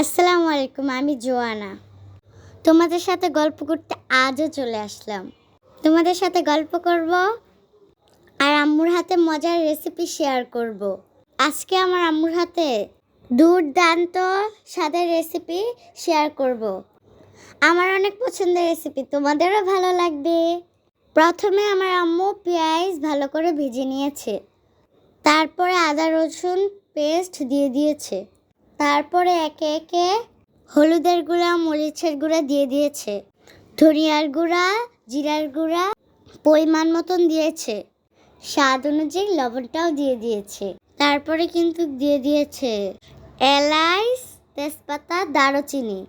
আসসালামু আলাইকুম, আমি জোয়ানা। তোমাদের সাথে গল্প করতে আজও চলে আসলাম। তোমাদের সাথে গল্প করব আর আম্মুর হাতে মজার রেসিপি শেয়ার করব। আজকে আমার আম্মুর হাতে দুর্দান্ত স্বাদের রেসিপি শেয়ার করব। আমার অনেক পছন্দের রেসিপি তোমাদেরও ভালো লাগবে। প্রথমে আমার আম্মু পেঁয়াজ ভালো করে ভেজে নিয়েছে। তারপরে আদা রসুন পেস্ট দিয়ে দিয়েছে। তারপরে একে একে হলুদের গুঁড়া, মরিচের গুঁড়া দিয়ে দিয়েছে। ধনিয়ার গুঁড়া, জিরার গুঁড়া পরিমাণ মতন দিয়েছে। স্বাদ অনুযায়ী লবণটাও দিয়ে দিয়েছে। তারপরে কিন্তু দিয়ে দিয়েছে এলাচ তেজপাতা, দারুচিনি।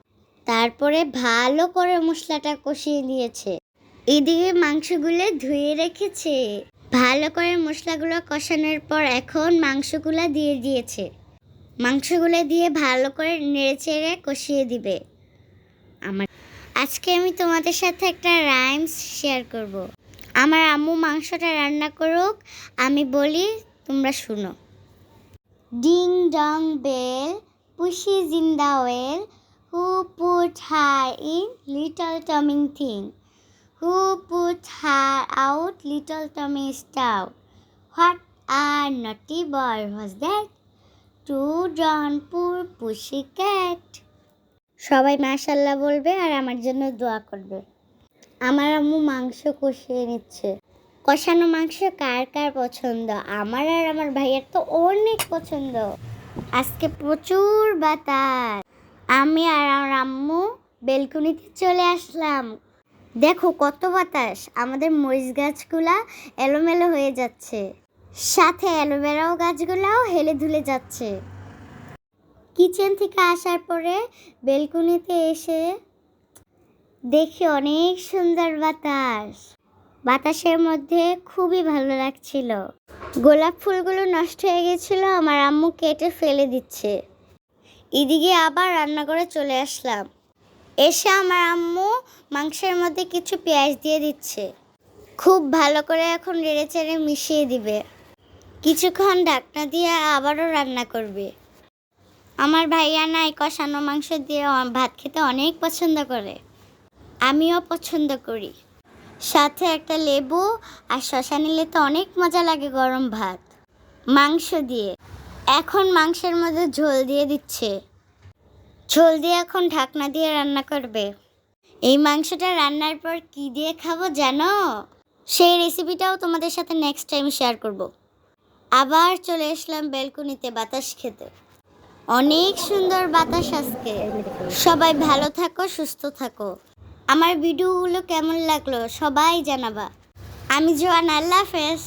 তারপরে ভালো করে মশলাটা কষিয়ে দিয়েছে এদিকে মাংসগুলো ধুয়ে রেখেছে। ভালো করে মশলাগুলো কষানোর পর এখন মাংসগুলো দিয়ে দিয়েছে। মাংসগুলো দিয়ে ভালো করে নেড়েচেড়ে কষিয়ে দিবে। আমার আজকে আমি তোমাদের সাথে একটা রাইমস শেয়ার করব। আমার আম্মু মাংসটা রান্না করুক, আমি বলি, তোমরা শুনো। Ding dong bell, pussy in the well, who put her in little Tommy thin, who put her out little Tommy stout, what a naughty boy was that? To drown poor pussy cat. সবাই মাশাল্লাহ বলবে আর আমার জন্য দোয়া করবে। আমার আম্মু মাংস কষিয়ে নিচ্ছে। কষানো মাংস কার কার পছন্দ? আমার আর আমার ভাইয়ের তো অনেক পছন্দ। আজকে প্রচুর বাতাস। আমি আর আমার আম্মু বেলকুনিতে চলে আসলাম। দেখো কত বাতাস। আমাদের মরিচ গাছগুলা এলোমেলো হয়ে যাচ্ছে। সাথে অ্যালোভেরাও গাছগুলাও হেলে ধুলে যাচ্ছে। কিচেন থেকে আসার পরে বেলকুনিতে এসে দেখি অনেক সুন্দর বাতাস। বাতাসের মধ্যে খুবই ভালো লাগছিল। গোলাপ ফুলগুলো নষ্ট হয়ে গেছিল, আমার আম্মু কেটে ফেলে দিচ্ছে। এদিকে আবার রান্না করে চলে আসলাম। এসে আমার আম্মু মাংসের মধ্যে কিছু পেঁয়াজ দিয়ে দিচ্ছে। খুব ভালো করে এখন নেড়ে চেড়ে মিশিয়ে দিবে। কিছুক্ষণ ঢাকনা দিয়ে আবারও রান্না করবে। আমার ভাইয়া নাই, কষানো মাংস দিয়ে ভাত খেতে অনেক পছন্দ করে। আমিও পছন্দ করি। সাথে একটা লেবু আর শশা নিলে তো অনেক মজা লাগে গরম ভাত। মাংস দিয়ে। এখন মাংসের মধ্যে ঝোল দিয়ে দিচ্ছে। ঝোল দিয়ে এখন ঢাকনা দিয়ে রান্না করবে। এই মাংসটা রান্নার পর কি দিয়ে খাব জানো? সেই রেসিপিটাও তোমাদের সাথে নেক্সট টাইম শেয়ার করব। আবার চলে আসলাম ব্যালকনিতে বাতাস খেতে। অনেক সুন্দর বাতাস আজকে। সবাই ভালো থাকো, সুস্থ থাকো। আমার ভিডিওগুলো কেমন লাগল সবাই জানাবা। আমি জোয়ান, আল্লাহ হাফেজ।